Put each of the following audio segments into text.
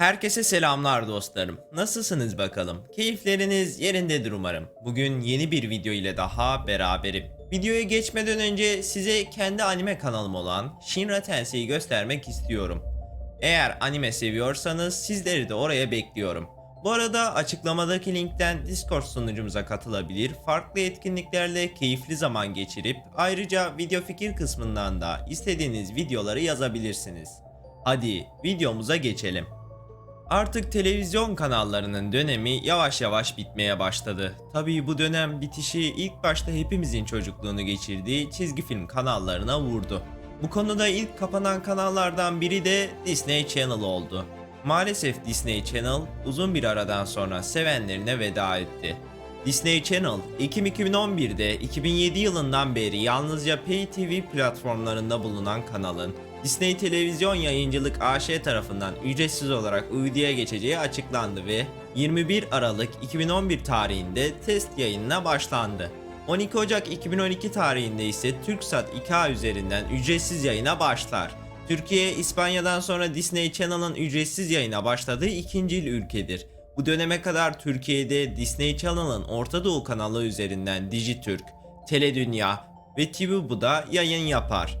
Herkese selamlar dostlarım. Nasılsınız bakalım? Keyifleriniz yerindedir umarım. Bugün yeni bir video ile daha beraberim. Videoya geçmeden önce size kendi anime kanalım olan Shinra Tensei'yi göstermek istiyorum. Eğer anime seviyorsanız sizleri de oraya bekliyorum. Bu arada açıklamadaki linkten Discord sunucumuza katılabilir, farklı etkinliklerle keyifli zaman geçirip ayrıca video fikir kısmından da istediğiniz videoları yazabilirsiniz. Hadi videomuza geçelim. Artık televizyon kanallarının dönemi yavaş yavaş bitmeye başladı. Tabii bu dönem bitişi ilk başta hepimizin çocukluğunu geçirdiği çizgi film kanallarına vurdu. Bu konuda ilk kapanan kanallardan biri de Disney Channel oldu. Maalesef Disney Channel uzun bir aradan sonra sevenlerine veda etti. Disney Channel, Ekim 2011'de 2007 yılından beri yalnızca Pay TV platformlarında bulunan kanalın Disney Televizyon Yayıncılık AŞ tarafından ücretsiz olarak uyduya geçeceği açıklandı ve 21 Aralık 2011 tarihinde test yayınına başlandı. 12 Ocak 2012 tarihinde ise TürkSat 2A üzerinden ücretsiz yayına başlar. Türkiye, İspanya'dan sonra Disney Channel'ın ücretsiz yayına başladığı ikinci ülkedir. Bu döneme kadar Türkiye'de Disney Channel'ın Orta Doğu kanalı üzerinden Dijitürk, Teledünya ve TVBU'da yayın yapar.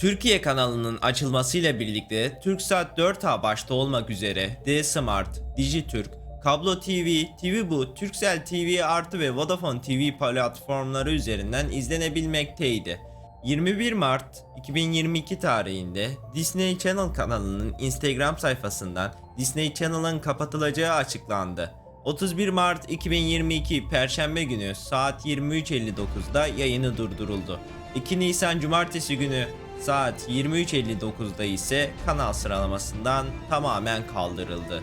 Türkiye kanalının açılmasıyla birlikte TürkSat 4A başta olmak üzere D-Smart, Dijitürk, Kablo TV, TVBu, Turkcell TV artı ve Vodafone TV platformları üzerinden izlenebilmekteydi. 21 Mart 2022 tarihinde Disney Channel kanalının Instagram sayfasından Disney Channel'ın kapatılacağı açıklandı. 31 Mart 2022 Perşembe günü saat 23.59'da yayını durduruldu. 2 Nisan Cumartesi günü saat 23.59'da ise kanal sıralamasından tamamen kaldırıldı.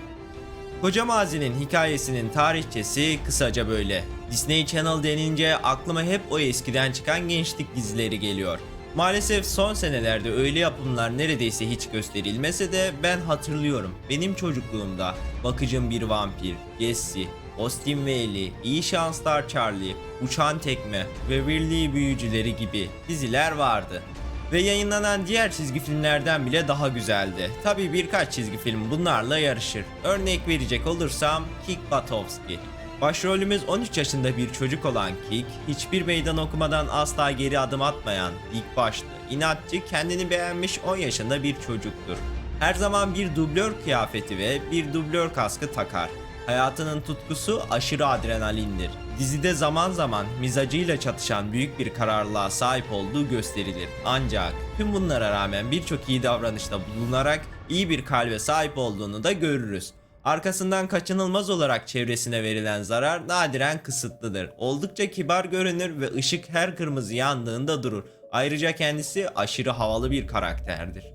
Koca Mazi'nin hikayesinin tarihçesi kısaca böyle. Disney Channel denince aklıma hep o eskiden çıkan gençlik dizileri geliyor. Maalesef son senelerde öyle yapımlar neredeyse hiç gösterilmese de ben hatırlıyorum. Benim çocukluğumda Bakıcım Bir Vampir, Jesse, Austin Whaley, İyi Şanslar Charlie, Uçan Tekme ve Weirly Büyücüleri gibi diziler vardı. Ve yayınlanan diğer çizgi filmlerden bile daha güzeldi. Tabi birkaç çizgi film bunlarla yarışır. Örnek verecek olursam Kick Buttowski. Başrolümüz 13 yaşında bir çocuk olan Kick, hiçbir meydan okumadan asla geri adım atmayan, dik başlı, inatçı, kendini beğenmiş 10 yaşında bir çocuktur. Her zaman bir dublör kıyafeti ve bir dublör kaskı takar. Hayatının tutkusu aşırı adrenalindir. Dizide zaman zaman mizacıyla çatışan büyük bir kararlılığa sahip olduğu gösterilir. Ancak tüm bunlara rağmen birçok iyi davranışta bulunarak iyi bir kalbe sahip olduğunu da görürüz. Arkasından kaçınılmaz olarak çevresine verilen zarar nadiren kısıtlıdır. Oldukça kibar görünür ve ışık her kırmızı yandığında durur. Ayrıca kendisi aşırı havalı bir karakterdir.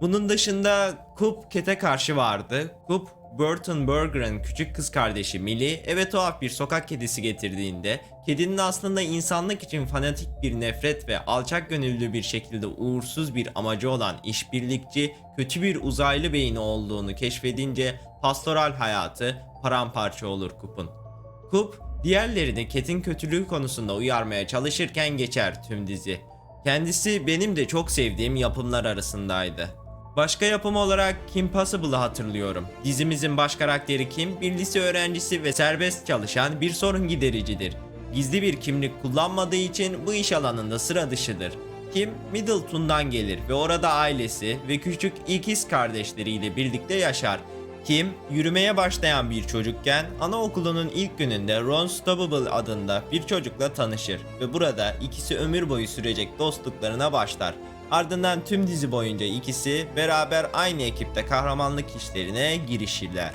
Bunun dışında Coop Cat'e karşı vardı. Coop, Burton Burger'ın küçük kız kardeşi Millie eve tuhaf bir sokak kedisi getirdiğinde kedinin aslında insanlık için fanatik bir nefret ve alçak gönüllü bir şekilde uğursuz bir amacı olan işbirlikçi, kötü bir uzaylı beyni olduğunu keşfedince pastoral hayatı paramparça olur Coop'un. Coop, diğerlerini Cat'in kötülüğü konusunda uyarmaya çalışırken geçer tüm dizi. Kendisi benim de çok sevdiğim yapımlar arasındaydı. Başka yapım olarak Kim Possible'ı hatırlıyorum. Dizimizin baş karakteri Kim, bir lise öğrencisi ve serbest çalışan bir sorun gidericidir. Gizli bir kimlik kullanmadığı için bu iş alanında sıra dışıdır. Kim, Middleton'dan gelir ve orada ailesi ve küçük ikiz kardeşleriyle birlikte yaşar. Kim, yürümeye başlayan bir çocukken anaokulunun ilk gününde Ron Stoppable adında bir çocukla tanışır ve burada ikisi ömür boyu sürecek dostluklarına başlar. Ardından tüm dizi boyunca ikisi beraber aynı ekipte kahramanlık işlerine girişirler.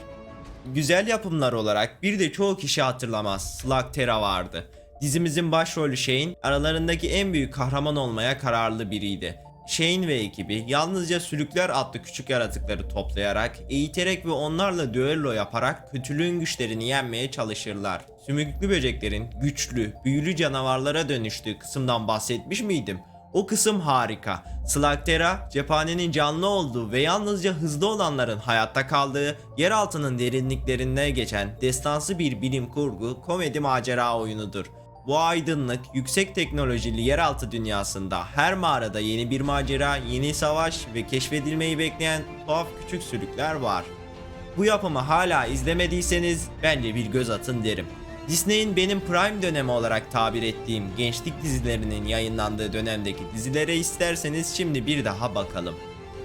Güzel yapımlar olarak bir de çoğu kişi hatırlamaz Slugterra vardı. Dizimizin başrolü Shane aralarındaki en büyük kahraman olmaya kararlı biriydi. Shane ve ekibi yalnızca sülükler adlı küçük yaratıkları toplayarak, eğiterek ve onlarla düello yaparak kötülüğün güçlerini yenmeye çalışırlar. Sümüklü böceklerin güçlü, büyülü canavarlara dönüştüğü kısımdan bahsetmiş miydim? O kısım harika. Slugterra, cephanenin canlı olduğu ve yalnızca hızlı olanların hayatta kaldığı, yer altının derinliklerine geçen destansı bir bilim kurgu komedi macera oyunudur. Bu aydınlık, yüksek teknolojili yeraltı dünyasında her mağarada yeni bir macera, yeni savaş ve keşfedilmeyi bekleyen tuhaf küçük sürükler var. Bu yapımı hala izlemediyseniz bence bir göz atın derim. Disney'in benim prime dönemi olarak tabir ettiğim gençlik dizilerinin yayınlandığı dönemdeki dizilere isterseniz şimdi bir daha bakalım.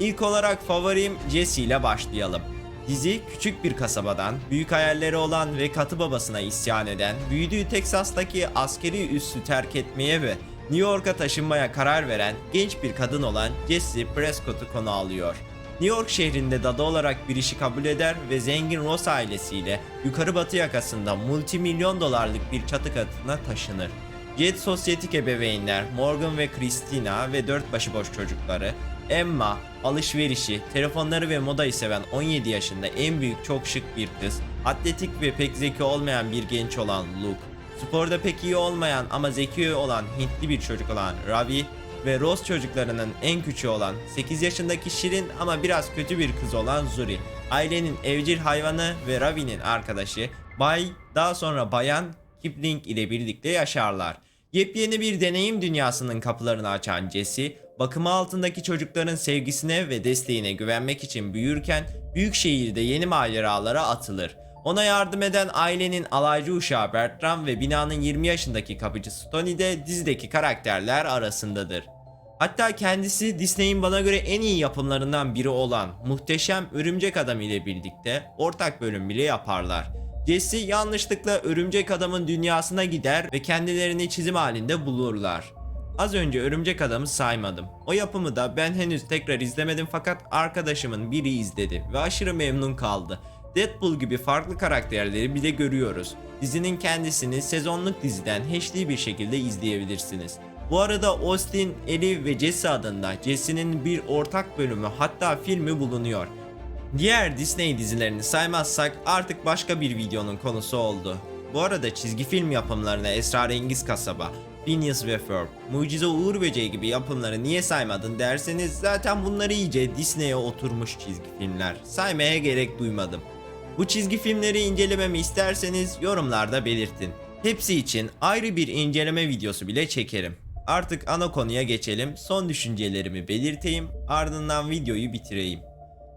İlk olarak favorim Jesse ile başlayalım. Dizi küçük bir kasabadan, büyük hayalleri olan ve katı babasına isyan eden, büyüdüğü Teksas'taki askeri üssü terk etmeye ve New York'a taşınmaya karar veren genç bir kadın olan Jessie Prescott'u konu alıyor. New York şehrinde dada olarak bir işi kabul eder ve zengin Ross ailesiyle yukarı batı yakasında multimilyon dolarlık bir çatı katına taşınır. Jet sosyetik ebeveynler Morgan ve Christina ve dört başıboş çocukları, Emma, alışverişi, telefonları ve modayı seven 17 yaşında en büyük çok şık bir kız, atletik ve pek zeki olmayan bir genç olan Luke, sporda pek iyi olmayan ama zeki olan Hintli bir çocuk olan Ravi ve Rose çocuklarının en küçüğü olan 8 yaşındaki Şirin ama biraz kötü bir kız olan Zuri. Ailenin evcil hayvanı ve Ravi'nin arkadaşı Bay daha sonra Bayan Kipling ile birlikte yaşarlar. Yepyeni bir deneyim dünyasının kapılarını açan Jesse, bakımı altındaki çocukların sevgisine ve desteğine güvenmek için büyürken büyük şehirde yeni maceralara atılır. Ona yardım eden ailenin alaycı uşağı Bertram ve binanın 20 yaşındaki kapıcısı Tony de dizideki karakterler arasındadır. Hatta kendisi Disney'in bana göre en iyi yapımlarından biri olan Muhteşem Örümcek Adam ile birlikte ortak bölüm bile yaparlar. Jesse yanlışlıkla Örümcek Adam'ın dünyasına gider ve kendilerini çizim halinde bulurlar. Az önce Örümcek Adam'ı saymadım. O yapımı da ben henüz tekrar izlemedim fakat arkadaşımın biri izledi ve aşırı memnun kaldı. Deadpool gibi farklı karakterleri bile görüyoruz. Dizinin kendisini sezonluk diziden HD bir şekilde izleyebilirsiniz. Bu arada Austin, Ellie ve Jesse adında Jesse'nin bir ortak bölümü hatta filmi bulunuyor. Diğer Disney dizilerini saymazsak artık başka bir videonun konusu oldu. Bu arada çizgi film yapımlarına Esrarengiz Kasaba, Phineas ve Ferb, Mucize Uğur Böceği gibi yapımları niye saymadın derseniz zaten bunları iyice Disney'e oturmuş çizgi filmler. Saymaya gerek duymadım. Bu çizgi filmleri incelememi isterseniz yorumlarda belirtin. Hepsi için ayrı bir inceleme videosu bile çekerim. Artık ana konuya geçelim. Son düşüncelerimi belirteyim. Ardından videoyu bitireyim.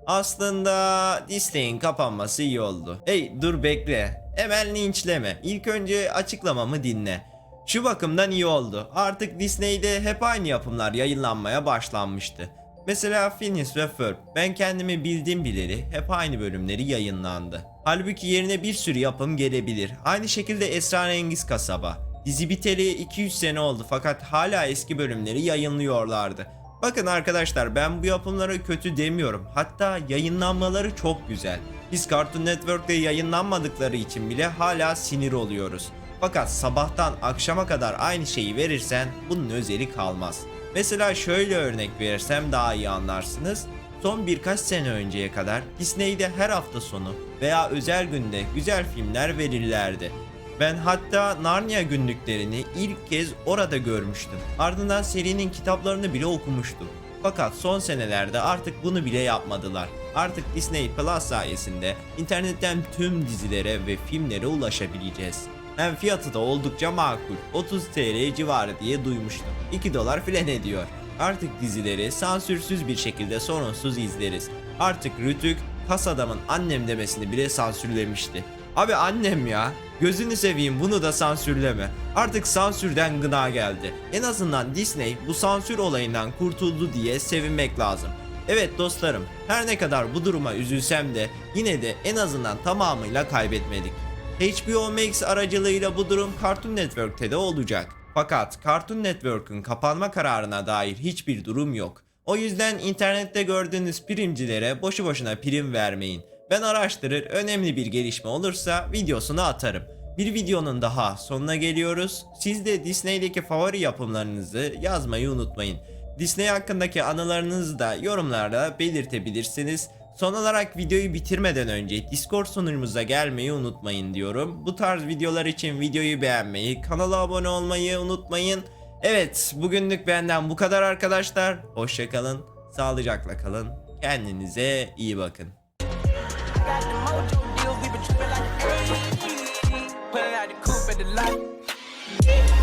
Aslında Disney'in kapanması iyi oldu. Hey dur bekle. Hemen linçleme. İlk önce açıklamamı dinle. Şu bakımdan iyi oldu. Artık Disney'de hep aynı yapımlar yayınlanmaya başlanmıştı. Mesela Phineas ve Ferb. Ben kendimi bildim bileli hep aynı bölümleri yayınlandı. Halbuki yerine bir sürü yapım gelebilir. Aynı şekilde Esrarengiz Kasaba. Dizi biteli 200 sene oldu fakat hala eski bölümleri yayınlıyorlardı. Bakın arkadaşlar ben bu yapımlara kötü demiyorum. Hatta yayınlanmaları çok güzel. Biz Cartoon Network'te yayınlanmadıkları için bile hala sinir oluyoruz. Fakat sabahtan akşama kadar aynı şeyi verirsen bunun özeli kalmaz. Mesela şöyle örnek verirsem daha iyi anlarsınız. Son birkaç sene önceye kadar Disney'de her hafta sonu veya özel günde güzel filmler verirlerdi. Ben hatta Narnia günlüklerini ilk kez orada görmüştüm. Ardından serinin kitaplarını bile okumuştum. Fakat son senelerde artık bunu bile yapmadılar. Artık Disney Plus sayesinde internetten tüm dizilere ve filmlere ulaşabileceğiz. Hem fiyatı da oldukça makul. 30 TL civarı diye duymuştum. 2 dolar filan ediyor. Artık dizileri sansürsüz bir şekilde sorunsuz izleriz. Artık Rütük kas adamın annem demesini bile sansürlemişti. Abi annem ya. Gözünü seveyim bunu da sansürleme. Artık sansürden gına geldi. En azından Disney bu sansür olayından kurtuldu diye sevinmek lazım. Evet dostlarım, her ne kadar bu duruma üzülsem de yine de en azından tamamıyla kaybetmedik. HBO Max aracılığıyla bu durum Cartoon Network'te de olacak. Fakat Cartoon Network'ün kapanma kararına dair hiçbir durum yok. O yüzden internette gördüğünüz primcilere boşu boşuna prim vermeyin. Ben araştırır, önemli bir gelişme olursa videosunu atarım. Bir videonun daha sonuna geliyoruz. Siz de Disney'deki favori yapımlarınızı yazmayı unutmayın. Disney hakkındaki anılarınızı da yorumlarda belirtebilirsiniz. Son olarak videoyu bitirmeden önce Discord sunucumuza gelmeyi unutmayın diyorum. Bu tarz videolar için videoyu beğenmeyi, kanala abone olmayı unutmayın. Evet, bugünlük benden bu kadar arkadaşlar. Hoşçakalın, sağlıcakla kalın. Kendinize iyi bakın. Got the mojo deals, we been trippin' like the 80s. Pulling out the coupe at the lot.